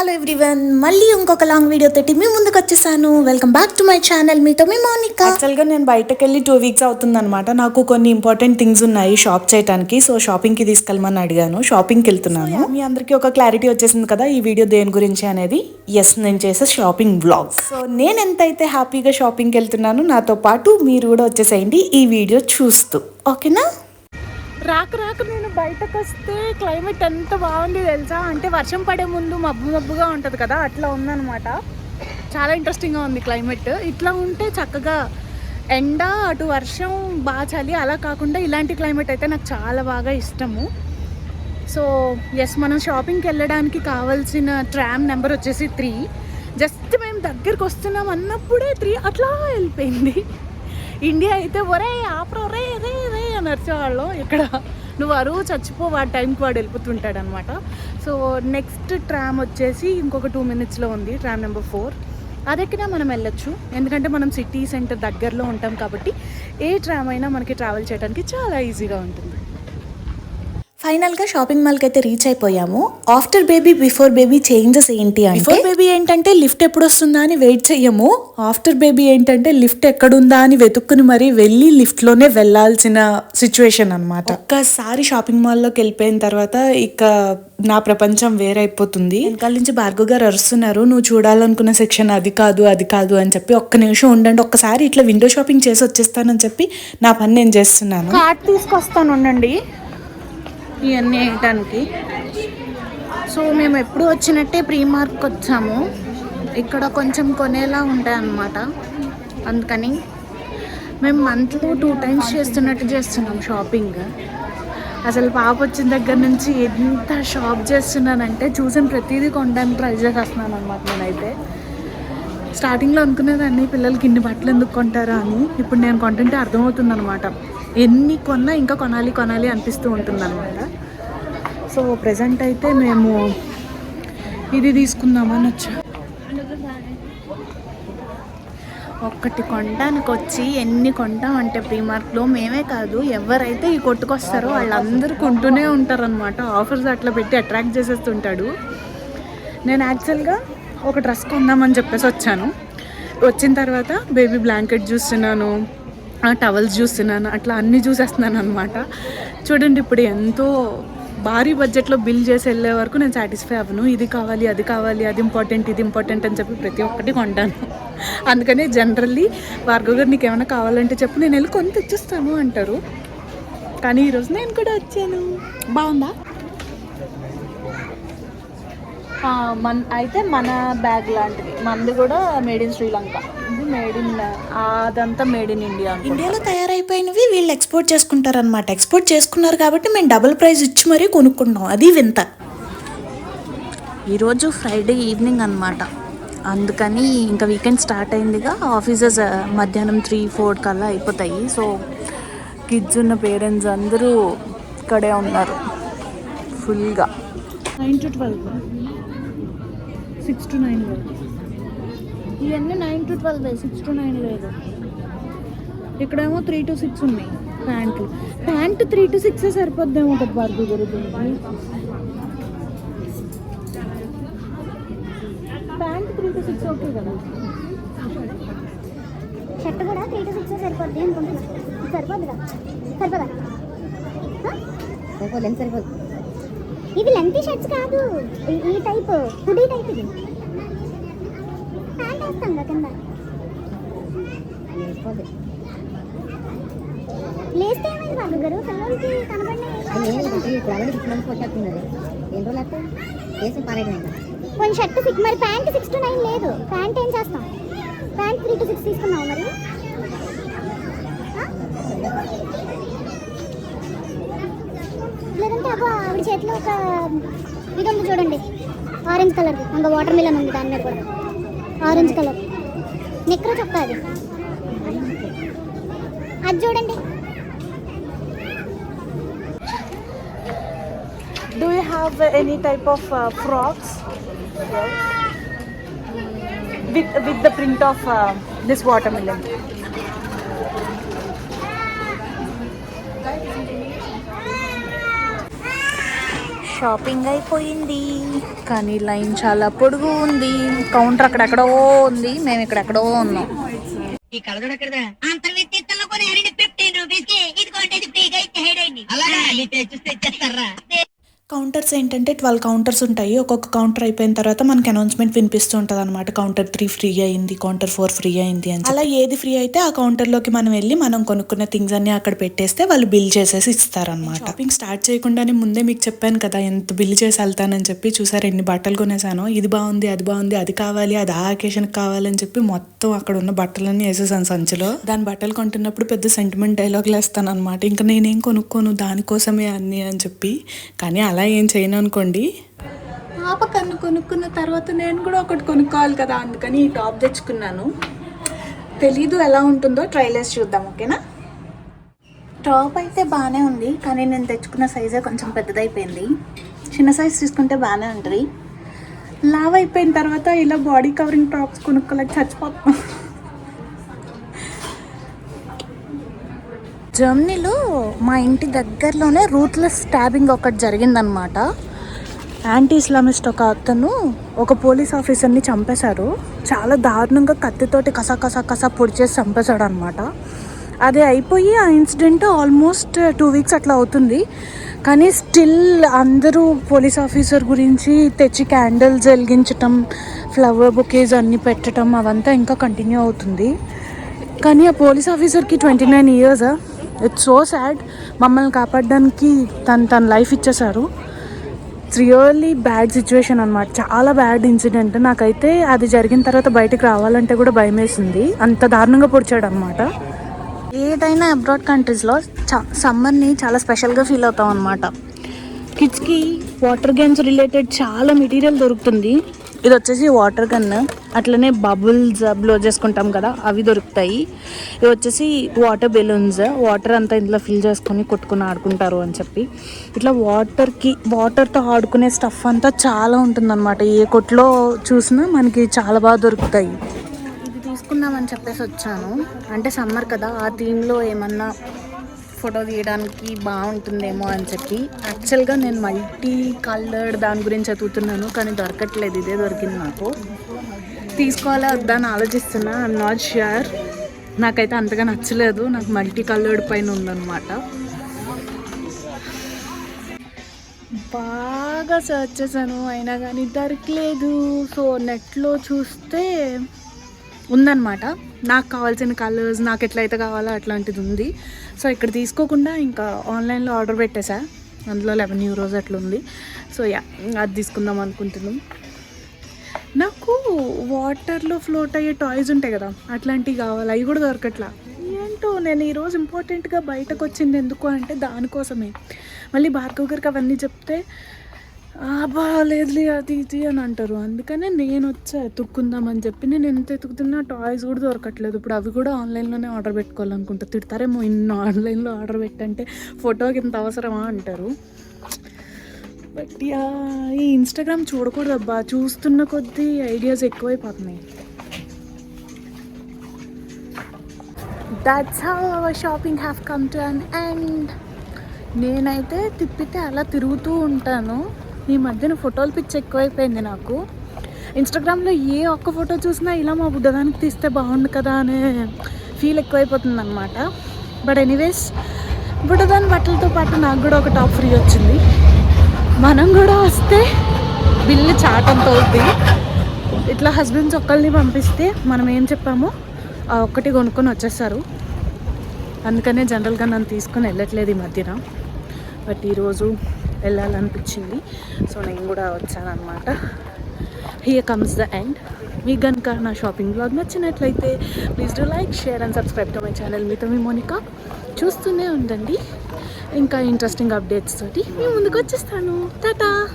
Hello everyone మళ్ళీ ఇంకొక long video తోటి మీ ముందుకు వచ్చేసాను. Welcome back to my channel మీతో మీ మోనికా. యాక్చువల్గా నేను బయటకు వెళ్ళి టూ వీక్స్ అవుతుందన్నమాట. నాకు కొన్ని ఇంపార్టెంట్ థింగ్స్ ఉన్నాయి షాప్ చేయడానికి సో షాపింగ్కి తీసుకెళ్ళమని అడిగాను. షాపింగ్కి వెళ్తున్నాను. మీ అందరికీ ఒక క్లారిటీ వచ్చేసింది కదా ఈ వీడియో దేని గురించి అనేది? ఎస్ నేను చేసే షాపింగ్ బ్లాగ్ సో నేను ఎంతైతే హ్యాపీగా షాపింగ్కి వెళ్తున్నానో నాతో పాటు మీరు కూడా వచ్చేసేయండి ఈ వీడియో చూస్తూ. ఓకేనా రాక రాక నేను బయటకు వస్తే క్లైమేట్ ఎంత బాగుంది తెలుసా? అంటే వర్షం పడే ముందు మబ్బు మబ్బుగా ఉంటుంది కదా అట్లా ఉందన్నమాట. చాలా ఇంట్రెస్టింగ్గా ఉంది క్లైమేట్. ఇట్లా ఉంటే చక్కగా ఎండ అటు వర్షం బాగా చలి అలా కాకుండా ఇలాంటి క్లైమేట్ అయితే నాకు చాలా బాగా ఇష్టము. సో ఎస్ మనం షాపింగ్కి వెళ్ళడానికి కావాల్సిన ట్రామ్ నెంబర్ వచ్చేసి త్రీ. జస్ట్ మేము దగ్గరికి వస్తున్నాం అన్నప్పుడే త్రీ అట్లా వెళ్ళిపోయింది. ఇండియా అయితే ఒరే ఆపరే రే నడిచేవాళ్ళం. ఇక్కడ నువ్వు అరువు చచ్చిపో వాడి టైంకి వాడు వెళ్ళిపోతుంటాడు అనమాట సో నెక్స్ట్ ట్రామ్ వచ్చేసి ఇంకొక టూ మినిట్స్లో ఉంది ట్రామ్ నెంబర్ ఫోర్. అదెక్కినా మనం వెళ్ళొచ్చు? ఎందుకంటే మనం సిటీ సెంటర్ దగ్గరలో ఉంటాం కాబట్టి ఏ ట్రామ్ అయినా మనకి ట్రావెల్ చేయడానికి చాలా ఈజీగా ఉంటుంది. ఫైనల్గా షాపింగ్ మాల్కి అయితే రీచ్ అయిపోయాము. After baby before baby changes ఏంటి అంటే బిఫోర్ బేబీ ఏంటంటే లిఫ్ట్ ఎప్పుడు వస్తుందా అని వెయిట్ చెయ్యము. ఆఫ్టర్ బేబీ ఏంటంటే లిఫ్ట్ ఎక్కడుందా అని వెతుక్కుని మరీ వెళ్ళి లిఫ్ట్లోనే వెళ్ళాల్సిన సిచ్యువేషన్ అన్నమాట. ఒక్కసారి షాపింగ్ మాల్లోకి వెళ్ళిపోయిన తర్వాత ఇక నా ప్రపంచం వేరైపోతుంది. వెనకాల నుంచి భార్గవ్ గారు అరుస్తున్నారు నువ్వు చూడాలనుకున్న సెక్షన్ అది కాదు అది కాదు అని చెప్పి ఒక్క నిమిషం ఉండండి ఒక్కసారి ఇట్లా విండో షాపింగ్ చేసి వచ్చేస్తానని చెప్పి నా పని నేను చేస్తున్నాను. కార్డ్ తీసుకొస్తాను ఉండండి. ఇవన్నీ వేయటానికి. సో మేము ఎప్పుడు వచ్చినట్టే ప్రీ మార్క్ వచ్చాము. ఇక్కడ కొంచెం కొనేలా ఉంటాయి అన్నమాట అందుకని మేము మంత్లో టూ టైమ్స్ చేస్తున్నట్టు చేస్తున్నాం షాపింగ్. అసలు పాప వచ్చిన దగ్గర నుంచి ఎంత షాప్ చేస్తున్నానంటే చూసిన ప్రతిదీ కొనడానికి ట్రై చేసేస్తున్నాను అనమాట నేనైతే. స్టార్టింగ్లో అనుకునేదాన్ని పిల్లలకి ఇన్ని బట్టలు ఎందుకు కొంటారా? అని. ఇప్పుడు నేను కొంటుంటే అర్థమవుతుంది అనమాట ఎన్ని కొన్నా ఇంకా కొనాలి కొనాలి అనిపిస్తూ ఉంటుంది అనమాట సో ప్రజెంట్ అయితే మేము ఇది తీసుకుందామని వచ్చా. ఒక్కటి కొనడానికి వచ్చి ఎన్ని కొంటామంటే ప్రీమార్క్లో మేమే కాదు ఎవరైతే ఈ కొట్టుకొస్తారో వాళ్ళందరూ కొంటూనే ఉంటారనమాట ఆఫర్స్ అట్లా పెట్టి అట్రాక్ట్ చేసేస్తుంటాడు. నేను యాక్చువల్గా ఒక డ్రెస్ కొందామని చెప్పేసి వచ్చాను. వచ్చిన తర్వాత బేబీ బ్లాంకెట్ చూస్తున్నాను టవల్స్ చూస్తున్నాను అట్లా అన్నీ చూసేస్తున్నాను అనమాట చూడండి ఇప్పుడు ఎంతో భారీ బడ్జెట్లో బిల్ చేసి వెళ్ళే వరకు నేను సాటిస్ఫై అవ్వను. ఇది కావాలి అది కావాలి అది ఇంపార్టెంట్ ఇది ఇంపార్టెంట్ అని చెప్పి ప్రతి ఒక్కటి కొంటాను. అందుకనే జనరల్లీ భార్గవ్ గారు నీకు ఏమైనా కావాలంటే చెప్పు నేను వెళ్ళి కొని తెచ్చిస్తాను అంటారు. కానీ ఈరోజు నేను కూడా వచ్చాను. బాగుందా? మన అయితే మన బ్యాగ్ లాంటిది. మనది కూడా మేడ్ ఇన్ శ్రీలంక. ఇది మేడ్ ఇన్ అదంతా మేడ్ ఇన్ ఇండియా ఇండియాలో తయారైపోయినవి వీళ్ళు ఎక్స్పోర్ట్ చేసుకుంటారనమాట ఎక్స్పోర్ట్ చేసుకున్నారు కాబట్టి మేము డబుల్ ప్రైస్ ఇచ్చి మరీ కొనుక్కుంటాం అది వింత. ఈరోజు ఫ్రైడే ఈవినింగ్ అనమాట అందుకని ఇంకా వీకెండ్ స్టార్ట్ అయిందిగా. ఆఫీసెస్ మధ్యాహ్నం త్రీ ఫోర్ కల్లా అయిపోతాయి. సో కిడ్స్ ఉన్న పేరెంట్స్ అందరూ ఇక్కడే ఉన్నారు. ఫుల్గా nine to twelve. Six to nine వరకు ఇవన్నీ nine to twelve six to nine లేదు. ఇక్కడేమో త్రీ టు సిక్స్ ఉన్నాయి ప్యాంట్లు. ప్యాంట్ త్రీ టు సిక్స్ సరిపోద్దేమో ఒక బార్బు గురించి pant three to six okay కదా. షర్ట్ కూడా త్రీ టు సిక్స్ సరిపోద్ది అనుకుంటున్నా. సరిపోద్దుగా? సరిపోదా? సరిపోదు? ఇవి లెంత్ షర్ట్స్ కాదు. ఈ- ఈ టైప్ హుడీ టైప్ ఇది ప్యాంట్ వేస్తాం కదా కింద. లేస్తే ఏమైంది బాబు? గారు పిల్లలకి కనబడినాయి కొన్ని షర్ట్ సిక్స్ మరి ప్యాంట్ సిక్స్ టు నైన్ లేదు. ప్యాంట్ ఏం చేస్తాం? ప్యాంట్ త్రీ టు సిక్స్ తీసుకున్నావు మరి? ఆ? ఆవిడ చేతిలో ఒక ఇది ఉంది చూడండి. ఆరెంజ్ కలర్ ఇంకా వాటర్ మిలన్ ఉంది దాని మీద కూడా. ఆరెంజ్ కలర్ నిక్కర చొక్క అది. అది చూడండి. Do you have any type of uh, frocks? With with the print of uh, this watermelon? Shopping అయిపోయింది. కానీ లైన్ చాలా పొడుగు ఉంది. కౌంటర్ అక్కడెక్కడో ఉంది. మేము ఇక్కడెక్కడో ఉన్నాం. అలాగా? తెచ్చేస్తారా కౌంటర్స్ ఏంటంటే ట్వెల్వ్ కౌంటర్స్ ఉంటాయి. ఒక్కొక్క కౌంటర్ అయిపోయిన తర్వాత మనకి అనౌన్స్మెంట్ వినిపిస్తూ ఉంటుంది అనమాట కౌంటర్ త్రీ ఫ్రీ అయింది కౌంటర్ ఫోర్ ఫ్రీ అయింది అని అలా ఏది ఫ్రీ అయితే ఆ కౌంటర్లోకి మనం వెళ్ళి మనం కొనుక్కున్న థింగ్స్ అన్ని అక్కడ పెట్టేస్తే వాళ్ళు బిల్ చేసేసి ఇస్తారనమాట షాపింగ్ స్టార్ట్ చేయకుండానే ముందే మీకు చెప్పాను కదా ఎంత బిల్ చేసి వెళ్తానని చెప్పి. చూసారు ఎన్ని బట్టలు కొనేసాను. ఇది బాగుంది అది బాగుంది అది కావాలి అది ఆ అకేషన్కి కావాలని చెప్పి మొత్తం అక్కడ ఉన్న బట్టలన్నీ వేసేసాను సంచిలో. దాని బట్టలు కొంటున్నప్పుడు పెద్ద సెంటిమెంట్ డైలాగులు వేస్తాను అనమాట ఇంకా నేనేం కొనుక్కోను దానికోసమే అన్ని అని చెప్పి. కానీ అలా ఏం చేయను అనుకోండి. పాప కన్ను కొనుక్కున్న తర్వాత నేను కూడా ఒకటి కొనుక్కోవాలి కదా అందుకని ఈ టాప్ తెచ్చుకున్నాను. తెలీదు ఎలా ఉంటుందో ట్రైలర్స్ చూద్దాం ఓకేనా? టాప్ అయితే బాగానే ఉంది కానీ నేను తెచ్చుకున్న సైజే కొంచెం పెద్దదైపోయింది. చిన్న సైజ్ తీసుకుంటే బాగానే ఉంటుంది. లావ్ అయిపోయిన తర్వాత ఇలా బాడీ కవరింగ్ టాప్స్ కొనుక్కోలేక చచ్చిపోతున్నాను జర్మనీలో మా ఇంటి దగ్గరలోనే రూత్లెస్ స్టాబింగ్ ఒకటి జరిగిందనమాట యాంటీ ఇస్లామిస్ట్ ఒక అతను ఒక పోలీస్ ఆఫీసర్ని చంపేశారు. చాలా దారుణంగా కత్తితోటి కసా కసా కసా పొడి చేసి చంపేశాడు అనమాట అది అయిపోయి ఆ ఇన్సిడెంట్ ఆల్మోస్ట్ టూ వీక్స్ అట్లా అవుతుంది. కానీ స్టిల్ అందరూ పోలీస్ ఆఫీసర్ గురించి తెచ్చి క్యాండిల్స్ వెలిగించటం ఫ్లవర్ బుకేజ్ అన్నీ పెట్టడం అవంతా ఇంకా కంటిన్యూ అవుతుంది. కానీ ఆ పోలీస్ ఆఫీసర్కి twenty nine years? It's so sad మమ్మల్ని కాపాడడానికి తను తన లైఫ్ ఇచ్చేశారు. ఇట్స్ రియల్లీ బ్యాడ్ సిచ్యువేషన్ అనమాట చాలా బ్యాడ్ ఇన్సిడెంట్ నాకైతే అది జరిగిన తర్వాత బయటకు రావాలంటే కూడా భయం వేసింది. అంత దారుణంగా పొడిచాడు అనమాట ఏదైనా అబ్రాడ్ కంట్రీస్లో సమ్మర్ని చాలా స్పెషల్గా ఫీల్ అవుతాం అనమాట కిడ్స్కి వాటర్ గన్స్ రిలేటెడ్ చాలా మెటీరియల్ దొరుకుతుంది. ఇది వచ్చేసి వాటర్ గన్ అట్లనే బబుల్స్ బ్లో చేసుకుంటాం కదా అవి దొరుకుతాయి. ఇవి వచ్చేసి వాటర్ బెలూన్స్. వాటర్ అంతా ఇందులో ఫిల్ చేసుకొని కొట్టుకుని ఆడుకుంటారు అని చెప్పి. ఇట్లా వాటర్కి వాటర్తో ఆడుకునే స్టఫ్ అంతా చాలా ఉంటుందన్నమాట. ఏ కొట్లో చూసినా మనకి చాలా బాగా దొరుకుతాయి. ఇది తీసుకుందామని చెప్పేసి వచ్చాను. అంటే సమ్మర్ కదా ఆ థీమ్లో ఏమన్నా ఫోటో తీయడానికి బాగుంటుందేమో అని చెప్పి. యాక్చువల్గా నేను మల్టీ కలర్డ్ దాని గురించి చదువుతున్నాను కానీ దొరకట్లేదు ఇదే దొరికింది నాకు. తీసుకోవాలా వద్దా అని ఆలోచిస్తున్నా. ఐఎమ్ నాట్ ష్యూర్ నాకైతే అంతగా నచ్చలేదు. నాకు మల్టీ కలర్డ్ పైన ఉందన్నమాట. బాగా సెర్చ్ చేశాను. అయినా కానీ దొరకలేదు. సో నెట్లో చూస్తే ఉందన్నమాట. నాకు కావాల్సిన కలర్స్ నాకు ఎట్లయితే కావాలో అట్లాంటిది ఉంది. సో ఇక్కడ తీసుకోకుండా ఇంకా ఆన్లైన్లో ఆర్డర్ పెట్టేశా. అందులో లెవెన్ యూరోస్ అట్లా ఉంది సో యా అది తీసుకుందాం అనుకుంటున్నాం. నాకు వాటర్లో ఫ్లోట్ అయ్యే టాయ్స్ ఉంటాయి కదా అట్లాంటివి కావాలి అవి కూడా దొరకట్లా. ఏంటో నేను ఈరోజు ఇంపార్టెంట్గా బయటకు వచ్చింది ఎందుకు అంటే దానికోసమే. మళ్ళీ భార్గవ్ గారికి అవన్నీ చెప్తే అబ్బా లేదులే అది ఇది అని అంటారు. అందుకనే నేను వచ్చా ఎతుక్కుందామని చెప్పి. నేను ఎంత ఎతుకుతున్నా టాయ్స్ కూడా దొరకట్లేదు. ఇప్పుడు అవి కూడా ఆన్లైన్లోనే ఆర్డర్ పెట్టుకోవాలనుకుంటా. తిడతారేమో ఇన్ని ఆన్లైన్లో ఆర్డర్ పెట్టంటే ఫోటోకి ఇంత అవసరమా అంటారు. బట్ యా ఈ ఇన్స్టాగ్రామ్ చూడకూడదు అబ్బా చూస్తున్న కొద్దీ ఐడియాస్ ఎక్కువైపోతున్నాయి. That's how our shopping have come to an end నేనైతే తిప్పితే అలా తిరుగుతూ ఉంటాను. ఈ మధ్యన ఫోటోలు పిచ్చి ఎక్కువైపోయింది నాకు. ఇన్స్టాగ్రామ్లో ఏ ఒక్క ఫోటో చూసినా ఇలా మా బుడ్డదానికి తీస్తే బాగుండు కదా అనే ఫీల్ ఎక్కువైపోతుంది అనమాట బట్ ఎనీవేస్ బుడ్డదాని బట్టలతో పాటు నాకు కూడా ఒక టాప్ ఫ్రీ వచ్చింది. మనం కూడా వస్తే బిల్లు చాటంత ఇట్లా హస్బెండ్స్ ఒక్కరిని పంపిస్తే మనం ఏం చెప్పామో ఆ ఒక్కటి కొనుక్కొని వచ్చేస్తారు అందుకనే జనరల్గా నన్ను తీసుకొని వెళ్ళట్లేదు ఈ మధ్యన. బట్ ఈరోజు వెళ్ళాలనిపించింది. సో నేను కూడా వచ్చానమాట హియర్ కమ్స్ ద ఎండ్ మీకు కనుక నా షాపింగ్ బ్లాగ్ నచ్చినట్లయితే please do like share and subscribe to my channel మీతో మీ మోనికా. చూస్తూనే ఉండండి. ఇంకా ఇంట్రెస్టింగ్ అప్డేట్స్ తోటి మేము ముందుకు వచ్చేస్తాను. టాటా!